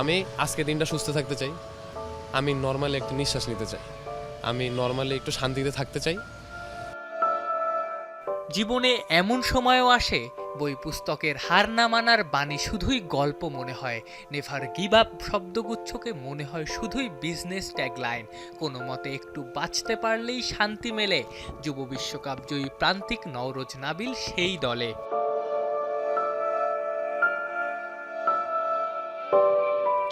আমি আজকে দিনটা সুস্থ থাকতে চাই। আমি নর্মালি একটু নিঃশ্বাস নিতে চাই। আমি নর্মালি একটু শান্তিতে থাকতে চাই। জীবনে এমন সময়ও আসে, বই পুস্তকের হার না মানার বাণী শুধুই গল্প মনে হয়। নেভার গিভ আপ শব্দগুচ্ছকে মনে হয় শুধুই বিজনেস ট্যাগলাইন কোনো মতে একটু বাঁচতে পারলেই শান্তি মেলে। যুব বিশ্বকাপ জয়ী প্রান্তিক নওরোজ নাবিল সেই দলে।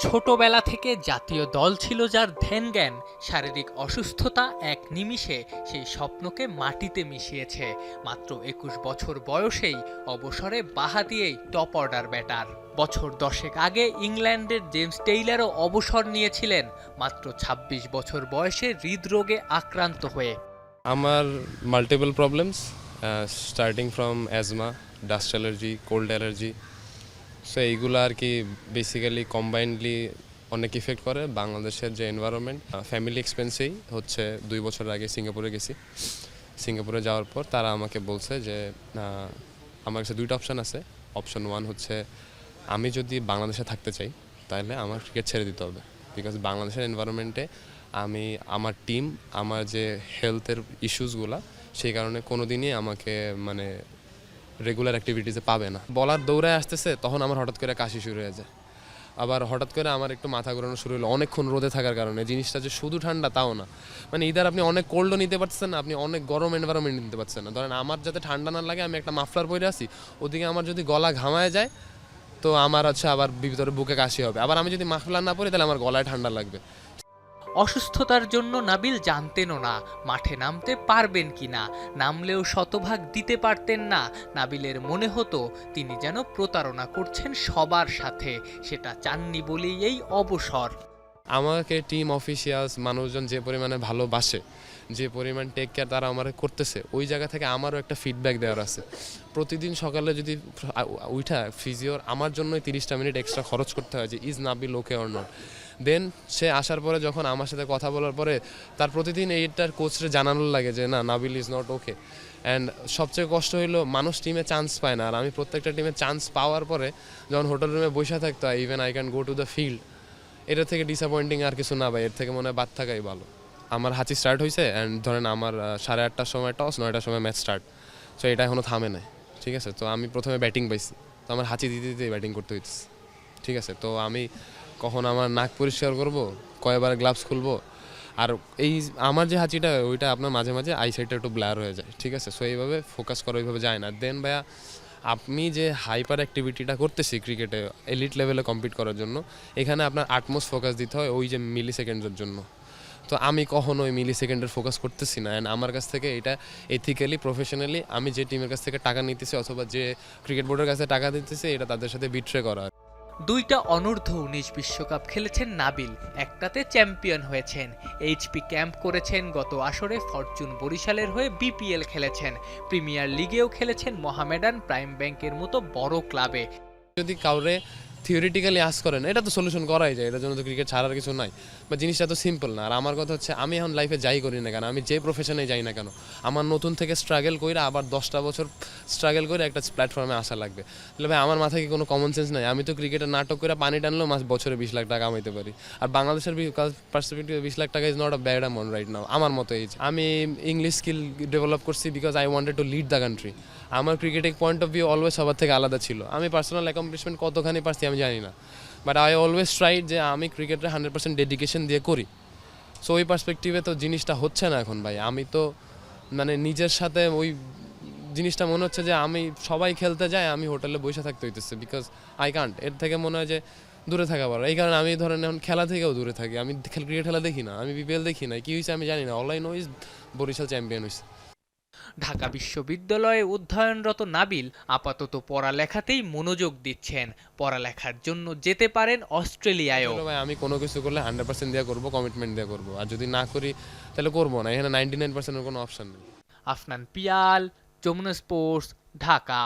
ছোটবেলা থেকে জাতীয় দল ছিল যার ধ্যান জ্ঞান শারীরিক অসুস্থতা এক নিমিষে সেই স্বপ্নকে মাটিতে মিশিয়েছে। মাত্র একুশ বছর বয়সেই অবসরে বাহা দিয়েই টপ অর্ডার ব্যাটার। বছর দশেক আগে ইংল্যান্ডের জেমস টেইলারও অবসর নিয়েছিলেন, মাত্র ২৬ বছর বয়সে হৃদরোগে আক্রান্ত হয়ে। আমার multiple problems starting from asthma dust allergy cold allergy so এইগুলো আর কি বেসিক্যালি কম্বাইন্ডলি অনেক ইফেক্ট করে বাংলাদেশের যে এনভায়রনমেন্ট ফ্যামিলি এক্সপেন্সেই হচ্ছে দুই বছর আগে সিঙ্গাপুরে গেছি। সিঙ্গাপুরে যাওয়ার পর তারা আমাকে বলছে যে আমার কাছে দুইটা অপশান আছে। অপশন ওয়ান হচ্ছে আমি যদি বাংলাদেশে থাকতে চাই, তাহলে আমার ক্রিকেট ছেড়ে দিতে হবে। বিকজ বাংলাদেশের এনভায়রনমেন্টে আমি, আমার টিম আমার যে হেলথের ইস্যুসগুলা সেই কারণে কোনো দিনই আমাকে মানে রেগুলার অ্যাক্টিভিটিসে পাবে না। বলার দৌড়ায় আসতেছে, তখন আমার হঠাৎ করে কাশি শুরু হয়ে যায়। আবার হঠাৎ করে আমার একটু মাথা ঘোরানো শুরু হলো, অনেকক্ষণ রোদে থাকার কারণে। জিনিসটা যে শুধু ঠান্ডা, তাও না। মানে ইদার আপনি অনেক কোল্ডও নিতে পারছেন না, আপনি অনেক গরম এনভায়রনমেন্ট নিতে পারছেন না। ধরেন আমার যাতে ঠান্ডা না লাগে, আমি একটা মাফলার পরে আসি ওদিকে আমার যদি গলা ঘামায় যায়, তো আমার হচ্ছে আবার ভিতরে বুকে কাশি হবে। আবার আমি যদি মাফলার না পরি, তাহলে আমার গলায় ঠান্ডা লাগবে। অসুস্থতার জন্য নাবিল জানতেনও না, মাঠে নামতে পারবেন কি না, নামলেও শতভাগ দিতে পারতেন না। নাবিলের মনে হতো, তিনি যেন প্রতারণা করছেন সবার সাথে, সেটা চাননি বলেই এই অবসর। আমাকে টিম অফিসিয়ালস মানুষজন যে পরিমাণে ভালোবাসে, যে পরিমাণ টেক কেয়ার তারা আমার করতেছে, ওই জায়গা থেকে আমারও একটা ফিডব্যাক দেওয়ার আছে। প্রতিদিন সকালে যদি উঠা ফিজিওর আমার জন্যই তিরিশটা মিনিট এক্সট্রা খরচ করতে হয় যে is Nabil okay or not then সে আসার পরে যখন আমার সাথে কথা বলার পরে তার প্রতিদিন এইটার কোচরে জানানোর লাগে যে, না, Nabil is not okay and সবচেয়ে কষ্ট হইল, মানুষ টিমে চান্স পায় না। আর আমি প্রত্যেকটা টিমে চান্স পাওয়ার পরে যখন হোটেল রুমে বসে থাকতো even I can go to the field এটা থেকে ডিসঅ্যাপয়েন্টিং আর কিছু না ভাই। এর থেকে মনে হয় বাদ থাকাই ভালো। আমার হাঁচি স্টার্ট হয়েছে অ্যান্ড ধরেন আমার সাড়ে আটটার সময় টস নয়টার সময় ম্যাচ স্টার্ট সো এটা এখনও থামে নাই। ঠিক আছে? তো আমি প্রথমে ব্যাটিং পাইছি। তো আমার হাঁচি দিতে দিতে ব্যাটিং করতে হইতেছে। ঠিক আছে? তো আমি কখন আমার নাক পরিষ্কার করব, কয়বার গ্লাভস খুলবো। আর এই আমার যে হাঁচিটা, ওইটা আপনার মাঝে মাঝে আই সাইডটা একটু ব্লার হয়ে যায়, ঠিক আছে? সো এইভাবে ফোকাস করা ওইভাবে যায় না। দেন ভাইয়া, আপনি যে হাইপার অ্যাক্টিভিটিটা করতেছি ক্রিকেটে এলিট লেভেলে কম্পিট করার জন্য, এখানে আপনার আটমোস্ট ফোকাস দিতে হয় ওই যে মিলি সেকেন্ডের জন্য। তো আমি কখনো ওই মিলি সেকেন্ডের ফোকাস করতেছি না। অ্যান্ড আমার কাছ থেকে এটা এথিক্যালি প্রফেশনালি আমি যে টিমের কাছ থেকে টাকা নিতেছি অথবা যে ক্রিকেট বোর্ডের কাছে টাকা দিতেছি, এটা তাদের সাথে বিট্রে করা। দুইটা অনূর্ধ্ব উনিশ বিশ্বকাপ খেলেছেন নাবিল, একটাতে চ্যাম্পিয়ন হয়েছেন। এইচপি ক্যাম্প করেছেন গত আসরে ফরচুন বরিশালের হয়ে বিপিএল খেলেছেন। প্রিমিয়ার লিগেও খেলেছেন মহামেডান প্রাইম ব্যাংকের মতো বড় ক্লাবে। যদি কাউরে থিওরিটিক্যালি আস করেন এটা তো সলিউশন করাই যায়, এটার জন্য তো ক্রিকেট ছাড়ার কিছু নাই। বা জিনিসটা তো সিম্পল না, আর আমার কথা হচ্ছে, আমি এখন লাইফে যাই করি না কেন, আমি যে প্রফেশনে যাই না কেন, আমার নতুন থেকে স্ট্রাগল করে আবার দশটা বছর স্ট্রাগল করে একটা প্ল্যাটফর্মে আসা লাগবে। তাহলে ভাই, আমার মাথায় কি কোনো কমন সেন্স নাই? আমি তো ক্রিকেটের নাটক করে পানি টানলেও মাস বছরে বিশ লাখ টাকা কামাইতে পারি। আর বাংলাদেশের পার্সপেক্টিভে বিশ লাখ টাকা is not a bad amount right now আমার মতো এই আমি ইংলিশ স্কিল ডেভেলপ করছি because I wanted to lead the country আমার cricketing point of view always সবার থেকে আলাদা ছিল। আমি পার্সোনাল অ্যাকমপ্লিশমেন্ট কতখানি পারছি আমি জানি না বাট আই অলওয়েজ ট্রাই যে আমি ক্রিকেটে হান্ড্রেড পার্সেন্ট ডেডিকেশন দিয়ে করি। সো ওই পার্সপেক্টিভে তো জিনিসটা হচ্ছে না এখন ভাই। আমি তো মানে নিজের সাথে ওই জিনিসটা মনে হচ্ছে যে আমি সবাই খেলতে যাই আমি হোটেলে বসে থাকতে হইতেছে বিকজ আই কান্ট এর থেকে মনে হয় যে দূরে থাকা ভালো। এই কারণে আমি ধরেন এখন খেলা থেকেও দূরে থাকি। আমি ক্রিকেট খেলা দেখি না, আমি বিপিএল দেখি না কি হয়েছে আমি জানি না। অনলাইন ওইজ বরিশাল চ্যাম্পিয়ন হয়েছে ঢাকা বিশ্ববিদ্যালয়ে অধ্যয়নরত নাবিল আপাতত পড়ালেখাতেই মনোযোগ দিচ্ছেন। পড়ালেখার জন্য যেতে পারেন অস্ট্রেলিয়ায়ও। ভাই আমি কোনো কিছু করলে হান্ড্রেড পার্সেন্ট দেওয়া করব কমিটমেন্ট দেওয়া করব। আর যদি না করি তাহলে করব না। এখানে নাইনটি নাইন পার্সেন্টের কোনো অপশান নেই। আফনান পিয়াল যমুনা স্পোর্টস ঢাকা।